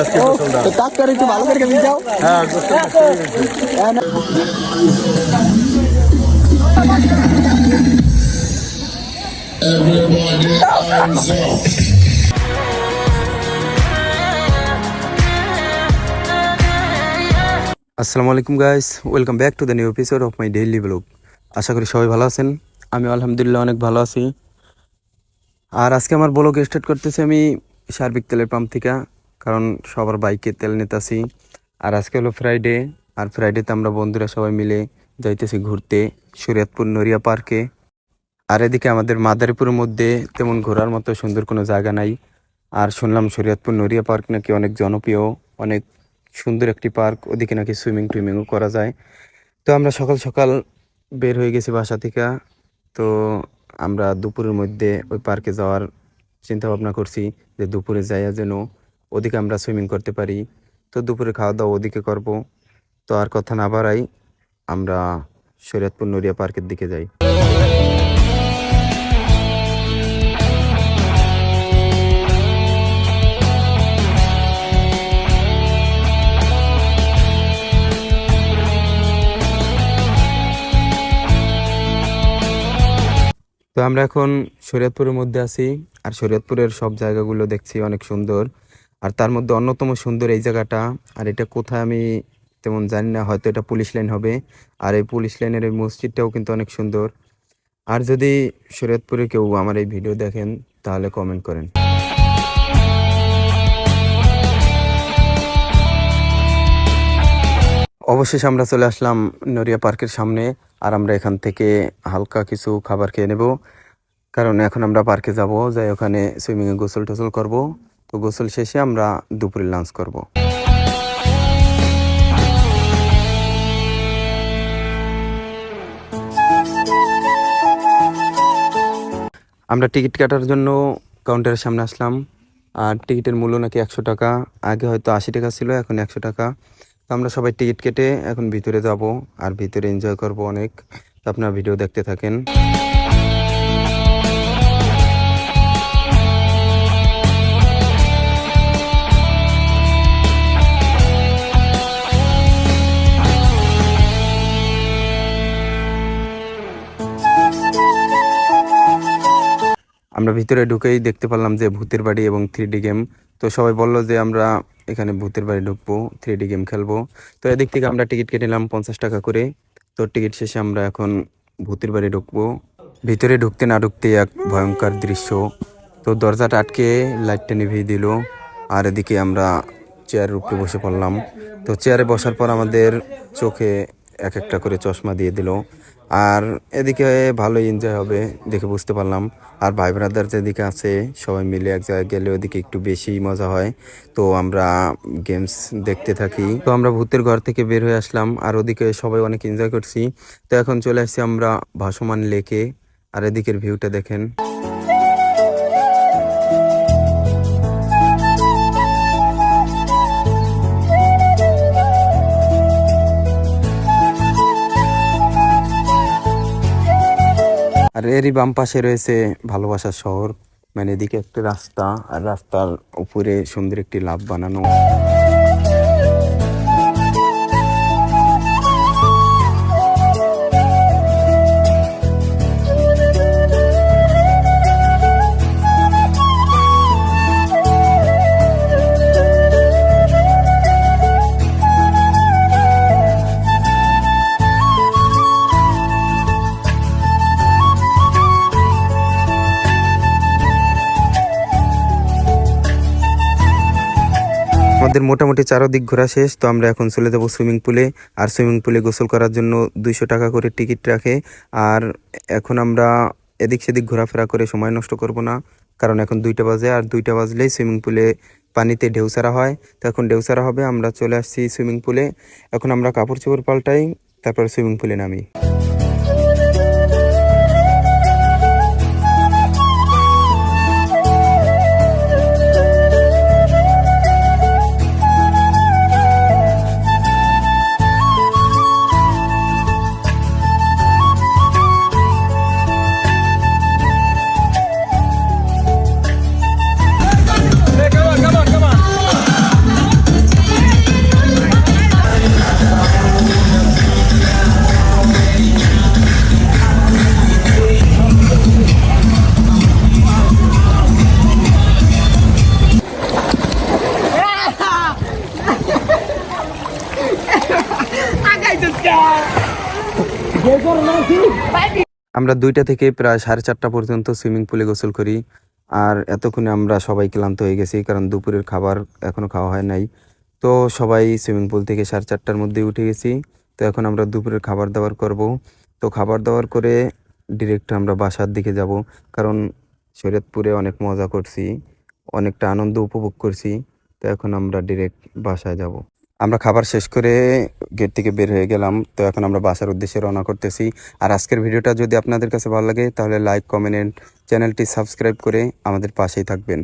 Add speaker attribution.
Speaker 1: আজকে গোসলটা
Speaker 2: তো তাক করে একটু ভালো করে কেমন যাও
Speaker 1: হ্যাঁ।
Speaker 2: হ্যাঁ।
Speaker 3: Everybody up.
Speaker 4: আসসালামু আলাইকুম guys welcome back to the new episode of my daily vlog আশা করি সবাই ভালো আছেন আমি আলহামদুলিল্লাহ অনেক ভালো আছি আর আজকে আমার ব্লগ স্টার্ট করতেছি আমি সার্বিক তেলের পাম্প থেকে কারণ সবার বাইকে তেল নিতেছি। আর আজকে হলো ফ্রাইডে আর ফ্রাইডেতে আমরা বন্ধুরা সবাই মিলে যাইতেছি ঘুরতে শরীয়তপুর নড়িয়া পার্কে। আর এদিকে আমাদের মাদারীপুরের মধ্যে তেমন ঘোরার মতো সুন্দর কোনো জায়গা নাই। আর শুনলাম শরীয়তপুর নড়িয়া পার্ক নাকি অনেক জনপ্রিয়, অনেক সুন্দর একটি পার্ক, ওদিকে নাকি সুইমিং টুইমিংও করা যায়। তো আমরা সকাল সকাল বের হয়ে গেছি বাসা থেকে। তো আমরা দুপুরের মধ্যে ওই পার্কে যাওয়ার চিন্তা ভাবনা করছি যে দুপুরে যাইয়া যেন ওদিকে আমরা সুইমিং করতে পারি। তো দুপুরে খাওয়া দাওয়া ওদিকে করব। তো আর কথা না বাড়াই, আমরা শরীয়তপুর নড়িয়া পার্কের দিকে যাই। তো আমরা এখন শরীয়তপুরের মধ্যে আছি, আর শরীয়তপুরের সব জায়গাগুলো দেখছি অনেক সুন্দর। আর তার মধ্যে অন্যতম সুন্দর এই জায়গাটা, আর এটা কোথায় আমি তেমন জানি না, হয়তো এটা পুলিশ লাইন হবে। আর এই পুলিশ লাইনের এই মসজিদটাও কিন্তু অনেক সুন্দর। আর যদি শরীয়তপুরে কেউ আমার এই ভিডিও দেখেন, তাহলে কমেন্ট করেন। অবশেষে আমরা চলে আসলাম নড়িয়া পার্কের সামনে, আর আমরা এখান থেকে হালকা কিছু খাবার খেয়ে নেব। কারণ এখন আমরা পার্কে যাব, যাই ওখানে সুইমিংয়ে গোসল টোসল করব। তো গোসল শেষে আমরা দুপুরে লাঞ্চ করব। আমরা টিকিট কাটার জন্য কাউন্টারের সামনে আসলাম। আর টিকিটের মূল্য নাকি একশো টাকা। আগে হয়তো আশি টাকা ছিল, এখন একশো টাকা। তো আমরা সবাই টিকিট কেটে এখন ভিতরে যাব আর ভিতরে এনজয় করব অনেক। আপনার ভিডিও দেখতে থাকেন। আমরা ভিতরে ঢুকেই দেখতে পারলাম যে ভূতের বাড়ি এবং থ্রি গেম তো সবাই বলল যে আমরা এখানে ভূতের বাড়ি ঢুকবো থ্রি ডি গেম খেলব। তো এদিক থেকে আমরা টিকিট কেটে নিলাম পঞ্চাশ টাকা করে। তো টিকিট শেষে আমরা এখন ভূতের বাড়ি ঢুকবো। ভিতরে ঢুকতে না ঢুকতে এক ভয়ঙ্কর দৃশ্য। তো দরজাটা আটকে লাইটটা নিভিয়ে দিল। আর এদিকে আমরা চেয়ারের উপরে বসে পড়লাম। তো চেয়ারে বসার পর আমাদের চোখে এক একটা করে চশমা দিয়ে দিল। আর এদিকে ভালোই এনজয় হবে দেখে বুঝতে পারলাম। আর ভাই ব্রাদার যেদিকে আছে, সবাই মিলে এক জায়গায় গেলে ওদিকে একটু বেশি মজা হয়। তো আমরা গেমস দেখতে থাকি। তো আমরা ভূতের ঘর থেকে বের হয়ে আসলাম। আর ওদিকে সবাই অনেক এনজয় করছি। তো এখন চলে আসছি আমরা ভাসমান লেকে। আর এদিকের ভিউটা দেখেন। এরই বাম পাশে রয়েছে ভালোবাসা শহর। মানে এদিকে একটা রাস্তা, আর রাস্তার উপরে সুন্দর একটি লাভ বানানো। আমাদের মোটামুটি চারদিক ঘোরা শেষ, তো আমরা এখন চলে যাব সুইমিং পুলে। আর সুইমিং পুলে গোসল করার জন্য দুইশো টাকা করে টিকিট রাখে। আর এখন আমরা এদিক সেদিক ঘোরাফেরা করে সময় নষ্ট করব না, কারণ এখন দুইটা বাজে। আর দুইটা বাজলেই সুইমিং পুলে পানিতে ঢেউ ছাড়া হয়। তো এখন ঢেউ ছাড়া হবে, আমরা চলে আসছি সুইমিং পুলে। এখন আমরা কাপড় চোপড় পাল্টাই, তারপর সুইমিং পুলে নামি। আমরা দুইটা থেকে প্রায় সাড়ে চারটা পর্যন্ত সুইমিং পুলে গোসল করি। আর এতক্ষণে আমরা সবাই ক্লান্ত হয়ে গেছি, কারণ দুপুরের খাবার এখনও খাওয়া হয় নাই। তো সবাই সুইমিং পুল থেকে সাড়ে চারটার মধ্যে উঠে গেছি। তো এখন আমরা দুপুরের খাবার দাবার করব। তো খাবার দাবার করে ডিরেক্ট আমরা বাসার দিকে যাব, কারণ শরীয়তপুরে অনেক মজা করছি, অনেকটা আনন্দ উপভোগ করছি। তো এখন আমরা ডিরেক্ট বাসায় যাব। আমরা খাবার শেষ করে গেট থেকে বের হয়ে গেলাম। তো এখন আমরা বাসার উদ্দেশ্যে রওনা করতেছি। আর আজকের ভিডিওটা যদি আপনাদের কাছে ভালো লাগে, তাহলে লাইক কমেন্ট চ্যানেলটি সাবস্ক্রাইব করে আমাদের পাশেই থাকবেন।